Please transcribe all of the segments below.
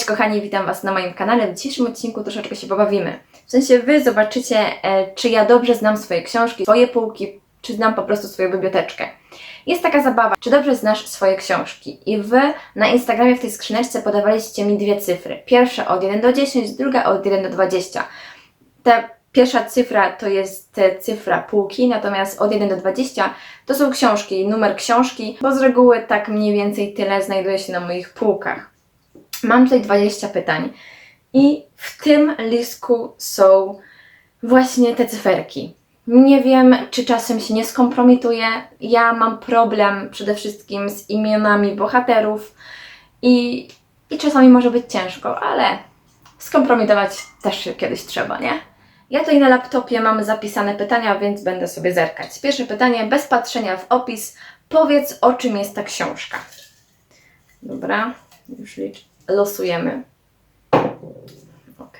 Cześć kochani, witam Was na moim kanale. W dzisiejszym odcinku troszeczkę się pobawimy. W sensie Wy zobaczycie, e, czy ja dobrze znam swoje książki, swoje półki, czy znam po prostu swoją biblioteczkę. Jest taka zabawa, czy dobrze znasz swoje książki. I Wy na Instagramie w tej skrzyneczce podawaliście mi dwie cyfry. Pierwsza od 1 do 10, druga od 1 do 20. Ta pierwsza cyfra to jest e, cyfra półki, natomiast od 1 do 20 to są książki, numer książki, bo z reguły tak mniej więcej tyle znajduje się na moich półkach. Mam tutaj 20 pytań i w tym listku są właśnie te cyferki. Nie wiem, czy czasem się nie skompromituję. Ja mam problem przede wszystkim z imionami bohaterów i, i czasami może być ciężko, ale skompromitować też się kiedyś trzeba, nie? Ja tutaj na laptopie mam zapisane pytania, więc będę sobie zerkać. Pierwsze pytanie, bez patrzenia w opis, powiedz o czym jest ta książka. Dobra, już licz, losujemy. Ok.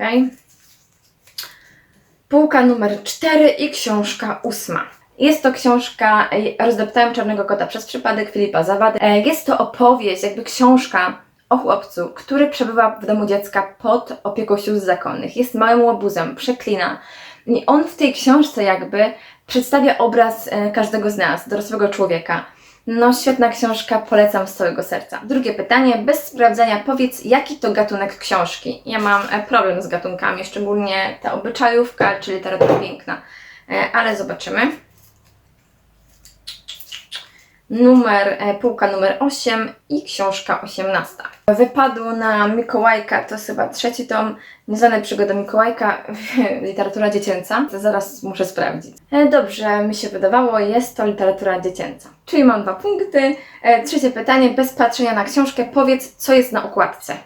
Półka numer 4 i książka ósma. Jest to książka Rozdeptałem Czarnego Kota przez przypadek Filipa Zawady. E, Jest to opowieść, jakby książka o chłopcu, który przebywa w domu dziecka pod opieką sił zakonnych. Jest małym łobuzem, przeklina. I on w tej książce jakby przedstawia obraz e, każdego z nas, dorosłego człowieka. No, świetna książka, polecam z całego serca. Drugie pytanie, bez sprawdzania powiedz, jaki to gatunek książki. Ja mam e, problem z gatunkami, szczególnie ta obyczajówka czy literatura piękna, E, ale zobaczymy. Numer, e, półka numer 8 i książka 18. Wypadło na Mikołajka, to jest chyba trzeci tom, Nieznane przygody Mikołajka, literatura dziecięca. To zaraz muszę sprawdzić. E, Dobrze, mi się wydawało, jest to literatura dziecięca. Czyli mam dwa punkty. E, Trzecie pytanie, bez patrzenia na książkę, powiedz, co jest na okładce.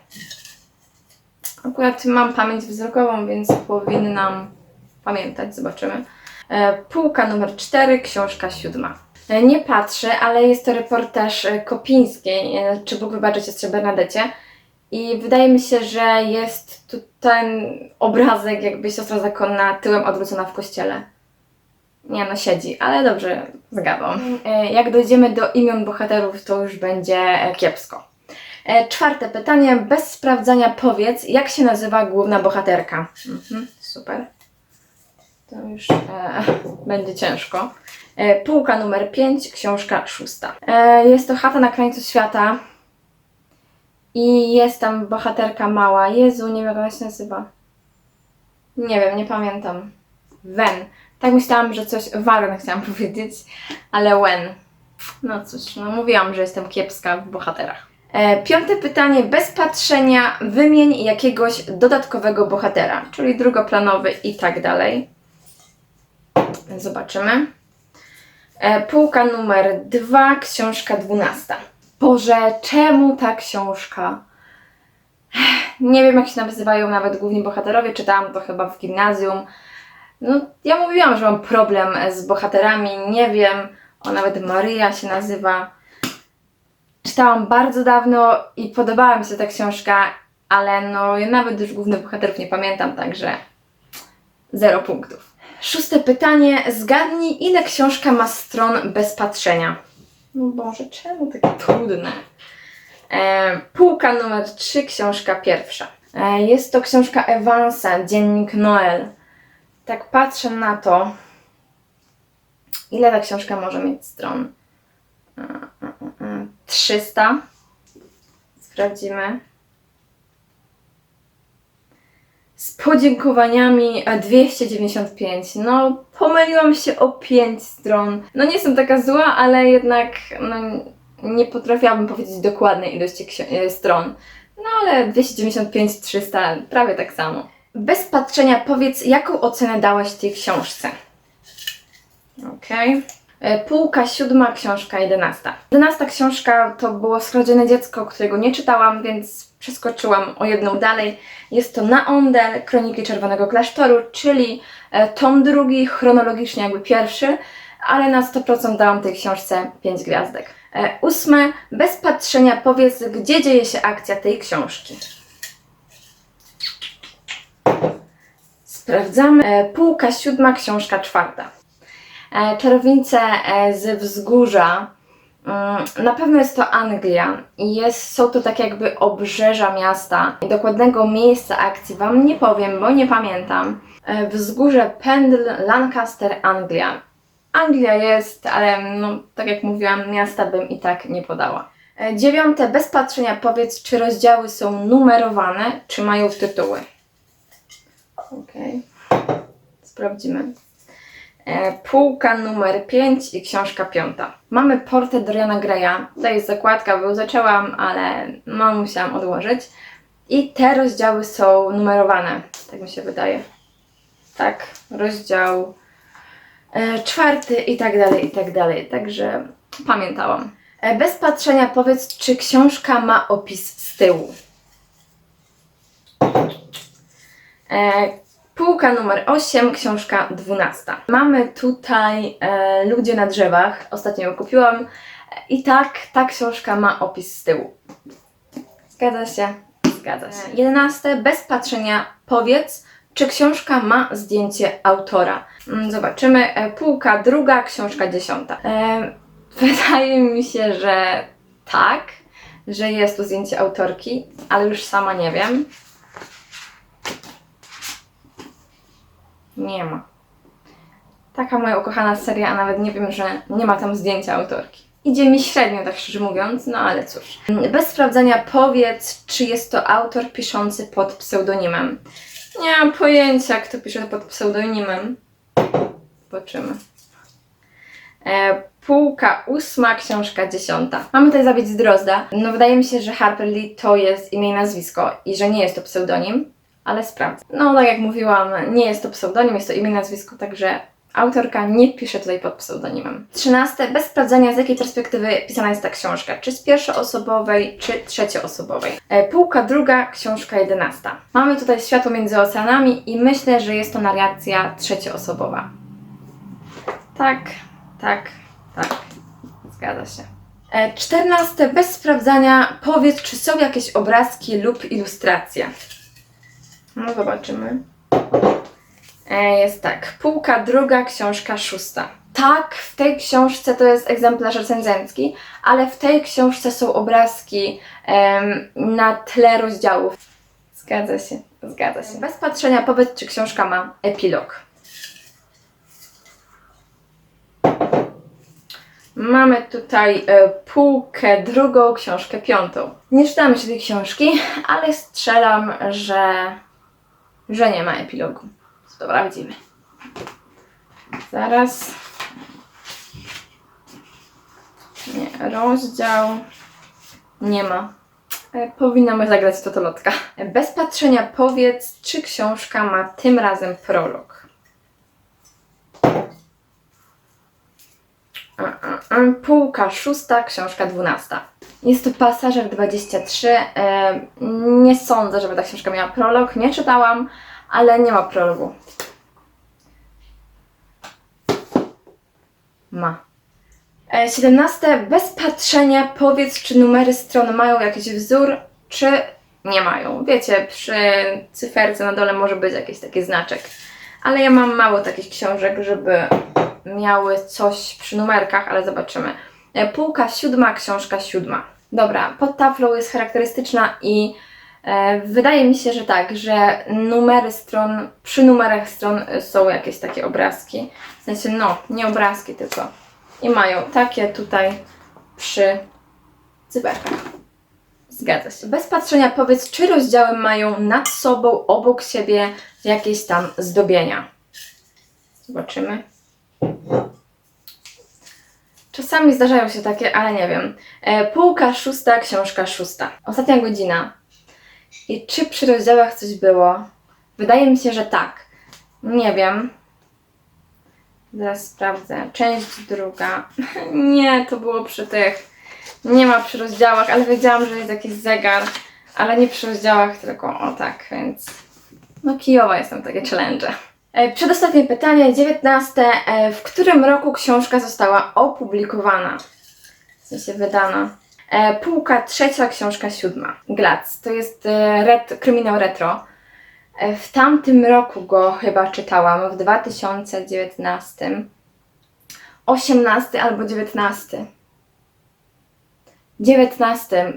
Akurat mam pamięć wzrokową, więc powinnam pamiętać, zobaczymy. E, Półka numer 4, książka siódma. E, Nie patrzę, ale jest to reportaż e, Kopińskiej, czy Bóg wybaczy siostrze Bernadecie. I wydaje mi się, że jest tu ten obrazek, jakby siostra zakonna tyłem odwrócona w kościele. Nie no, siedzi, ale dobrze, zgadzam. E, Jak dojdziemy do imion bohaterów, to już będzie kiepsko. Czwarte pytanie, bez sprawdzania powiedz, jak się nazywa główna bohaterka. Mhm, super. To już e, będzie ciężko. E, półka numer 5, książka szósta. E, jest to chata na krańcu świata. I jest tam bohaterka mała. Jezu, nie wiem jak ona się nazywa. Nie wiem, nie pamiętam. Wen. Tak myślałam, że coś Warren chciałam powiedzieć, ale Wen. No cóż, no mówiłam, że jestem kiepska w bohaterach. E, piąte pytanie, bez patrzenia wymień jakiegoś dodatkowego bohatera, czyli drugoplanowy i tak dalej. Zobaczymy. E, półka numer 2, książka 12. Boże, czemu ta książka? Nie wiem, jak się nazywają nawet główni bohaterowie, czytałam to chyba w gimnazjum. No, ja mówiłam, że mam problem z bohaterami, nie wiem, o nawet Maria się nazywa. Czytałam bardzo dawno i podobała mi się ta książka, ale no, ja nawet już głównych bohaterów nie pamiętam, także zero punktów. Szóste pytanie. Zgadnij, ile książka ma stron bez patrzenia? No Boże, czemu takie trudne? E, półka numer 3, książka pierwsza. E, jest to książka Evansa, Dziennik Noel. Tak patrzę na to, ile ta książka może mieć stron? E, e, e, e, 300. Sprawdzimy. Z podziękowaniami e, 295. No, pomyliłam się o 5 stron. No, nie jestem taka zła, ale jednak no, nie potrafiłabym powiedzieć dokładnej ilości e, stron. No, ale 295, 300, prawie tak samo. Bez patrzenia powiedz, jaką ocenę dałaś tej książce? Okej. E, Półka siódma, książka jedenasta. Jedenasta książka to było Skradzione dziecko, którego nie czytałam, więc przeskoczyłam o jedną dalej. Jest to Naondel, Kroniki Czerwonego Klasztoru, czyli e, tom drugi, chronologicznie jakby pierwszy, ale na 100% dałam tej książce 5 gwiazdek. E, Ósme, bez patrzenia powiedz, gdzie dzieje się akcja tej książki. Sprawdzamy. E, Półka siódma, książka czwarta. Czarownice ze wzgórza Na pewno jest to Anglia i jest, są to tak jakby obrzeża miasta. Dokładnego miejsca akcji Wam nie powiem, bo nie pamiętam. E, Wzgórze Pendle, Lancaster, Anglia. Anglia jest, ale no, tak jak mówiłam, miasta bym i tak nie podała. E, Dziewiąte, bez patrzenia powiedz, czy rozdziały są numerowane, czy mają tytuły. Okej. Sprawdzimy. E, Półka numer 5 i książka piąta. Mamy portret Doriana Greya. Tutaj jest zakładka, bo zaczęłam, ale no musiałam odłożyć. I te rozdziały są numerowane, tak mi się wydaje. Tak, rozdział e, czwarty i tak dalej, i tak dalej. Także pamiętałam. E, bez patrzenia powiedz, czy książka ma opis z tyłu. Półka numer 8, książka 12. Mamy tutaj e, Ludzie na drzewach. Ostatnio ją kupiłam. I tak, ta książka ma opis z tyłu. Zgadza się? Zgadza się. 11. Bez patrzenia powiedz, czy książka ma zdjęcie autora. Mm, Zobaczymy. E, Półka druga, książka dziesiąta. E, wydaje mi się, że tak, że jest tu zdjęcie autorki, ale już sama nie wiem. Nie ma. Taka moja ukochana seria, a nawet nie wiem, że nie ma tam zdjęcia autorki. Idzie mi średnio, tak szczerze mówiąc, no ale cóż. Bez sprawdzenia powiedz, czy jest to autor piszący pod pseudonimem. Nie mam pojęcia, kto pisze pod pseudonimem. Zobaczymy. E, półka ósma, książka dziesiąta. Mamy tutaj zabić Drozda. No wydaje mi się, że Harper Lee to jest imię i nazwisko i że nie jest to pseudonim, ale sprawdzę. No tak jak mówiłam, nie jest to pseudonim, jest to imię nazwisko, także autorka nie pisze tutaj pod pseudonimem. Trzynaste, bez sprawdzenia z jakiej perspektywy pisana jest ta książka, czy z pierwszoosobowej, czy trzecioosobowej. E, półka druga, książka jedenasta. Mamy tutaj światło między oceanami i myślę, że jest to narracja trzecioosobowa. Tak, tak, tak. Zgadza się. E, Czternaste, bez sprawdzania powiedz, czy są jakieś obrazki lub ilustracje. No zobaczymy. E, Jest tak. Półka druga, książka szósta. Tak, w tej książce to jest egzemplarz recenzencki, ale w tej książce są obrazki em, na tle rozdziałów. Zgadza się, zgadza się. Bez patrzenia powiedz, czy książka ma epilog. Mamy tutaj e, półkę drugą, książkę piątą. Nie czytałam jeszcze tej książki, ale strzelam, że, że nie ma epilogu. Sprawdzimy. Zaraz. Nie, rozdział. Nie ma. E, Powinnamy zagrać totolotka. Bez patrzenia powiedz, czy książka ma tym razem prolog. A, a, a, Półka szósta, książka dwunasta. Jest to pasażer 23. E, nie sądzę, żeby ta książka miała prolog. Nie czytałam, ale nie ma prologu. Ma. E, 17. Bez patrzenia powiedz, czy numery stron mają jakiś wzór, czy nie mają. Wiecie, przy cyferce na dole może być jakiś taki znaczek. Ale ja mam mało takich książek, żeby miały coś przy numerkach, ale zobaczymy. E, Półka siódma, książka siódma. Dobra, pod taflą jest charakterystyczna i e, wydaje mi się, że tak, że numery stron, przy numerach stron e, są jakieś takie obrazki. W sensie, no, nie obrazki, tylko i mają takie tutaj przy cyberkach. Zgadza się. Bez patrzenia powiedz, czy rozdziały mają nad sobą, obok siebie jakieś tam zdobienia. Zobaczymy. Czasami zdarzają się takie, ale nie wiem. E, półka szósta, książka szósta. Ostatnia godzina. I czy przy rozdziałach coś było? Wydaje mi się, że tak. Nie wiem. Zaraz sprawdzę. Część druga. Nie, to było przy tych. Nie ma przy rozdziałach, ale wiedziałam, że jest jakiś zegar, ale nie przy rozdziałach, tylko o tak, więc. No, kijowa jestem takie challenge. E, Przedostatnie pytanie, 19. E, W którym roku książka została opublikowana? W sensie wydana. E, Półka trzecia, książka siódma. Glac. To jest ret, kryminał retro. W tamtym roku go chyba czytałam, w 2019. 18 albo 19. 19.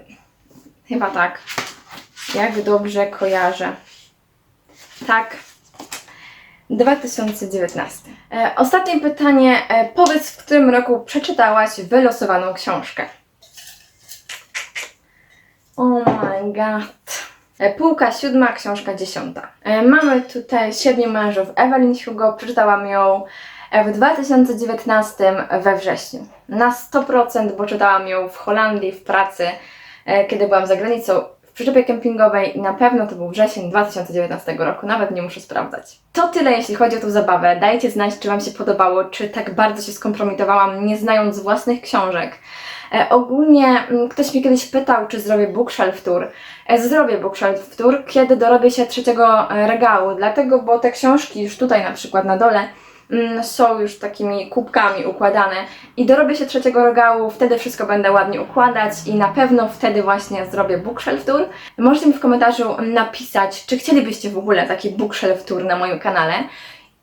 Chyba tak. Jak dobrze kojarzę. Tak. 2019. E, ostatnie pytanie. E, powiedz, w którym roku przeczytałaś wylosowaną książkę? Oh my god. E, Półka siódma, książka dziesiąta. Mamy tutaj Siedmiu mężów Evelyn Hugo. Przeczytałam ją w 2019 we wrześniu. Na 100%, bo czytałam ją w Holandii, w pracy, kiedy byłam za granicą przyczepie kempingowej i na pewno to był wrzesień 2019 roku, nawet nie muszę sprawdzać. To tyle jeśli chodzi o tą zabawę. Dajcie znać, czy Wam się podobało, czy tak bardzo się skompromitowałam, nie znając własnych książek. E, ogólnie mm, ktoś mnie kiedyś pytał, czy zrobię bookshelf tour. E, zrobię bookshelf tour, kiedy dorobię się trzeciego e, regału, dlatego, bo te książki już tutaj na przykład na dole są już takimi kubkami układane i dorobię się trzeciego regału, wtedy wszystko będę ładnie układać i na pewno wtedy właśnie zrobię bookshelf tour. Możecie mi w komentarzu napisać, czy chcielibyście w ogóle taki bookshelf tour na moim kanale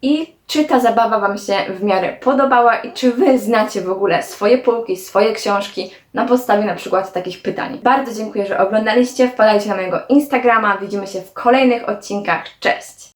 i czy ta zabawa Wam się w miarę podobała i czy Wy znacie w ogóle swoje półki, swoje książki na podstawie na przykład takich pytań. Bardzo dziękuję, że oglądaliście, wpadajcie na mojego Instagrama, widzimy się w kolejnych odcinkach, cześć!